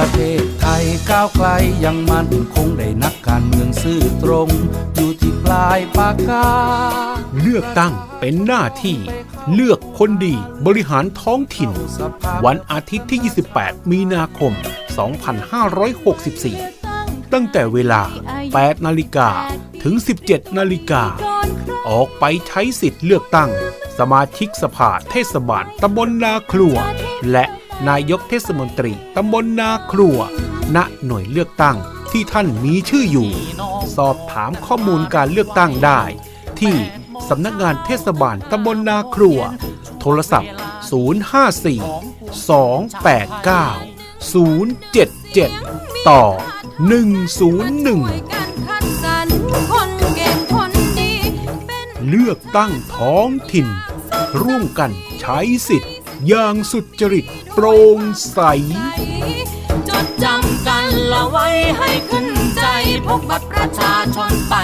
ประเทศไทยก้าวไกลยังมั่นคงได้นักการเมืองซื่อตรง อยู่ที่ปลายปากกา เลือกตั้งเป็นหน้าที่ เลือกคนดีบริหารท้องถิ่น วันอาทิตย์ที่ 28 มีนาคม 2564 ตั้งแต่เวลา 8 นาฬิกาถึง 17 นาฬิกา ออกไปใช้สิทธิ์เลือกตั้ง สมาชิกสภาเทศบาลตำบลนาครัว และ นายกเทศมนตรีตำบลนาครัว ณหน่วยเลือกตั้งที่ท่านมีชื่ออยู่ สอบถามข้อมูลการเลือกตั้งได้ ที่สำนักงานเทศบาลตำบลนาครัว โทรศัพท์ 054 289 077 ต่อ 101การคัดสรรคนเก่งคนดีเป็นเลือกตั้งท้องถิ่น ร่วมกันใช้สิทธิ์ อย่างสุจริตโปร่งใส จดจำกันละไว้ให้ขึ้นใจพกบัตรประชาชนไป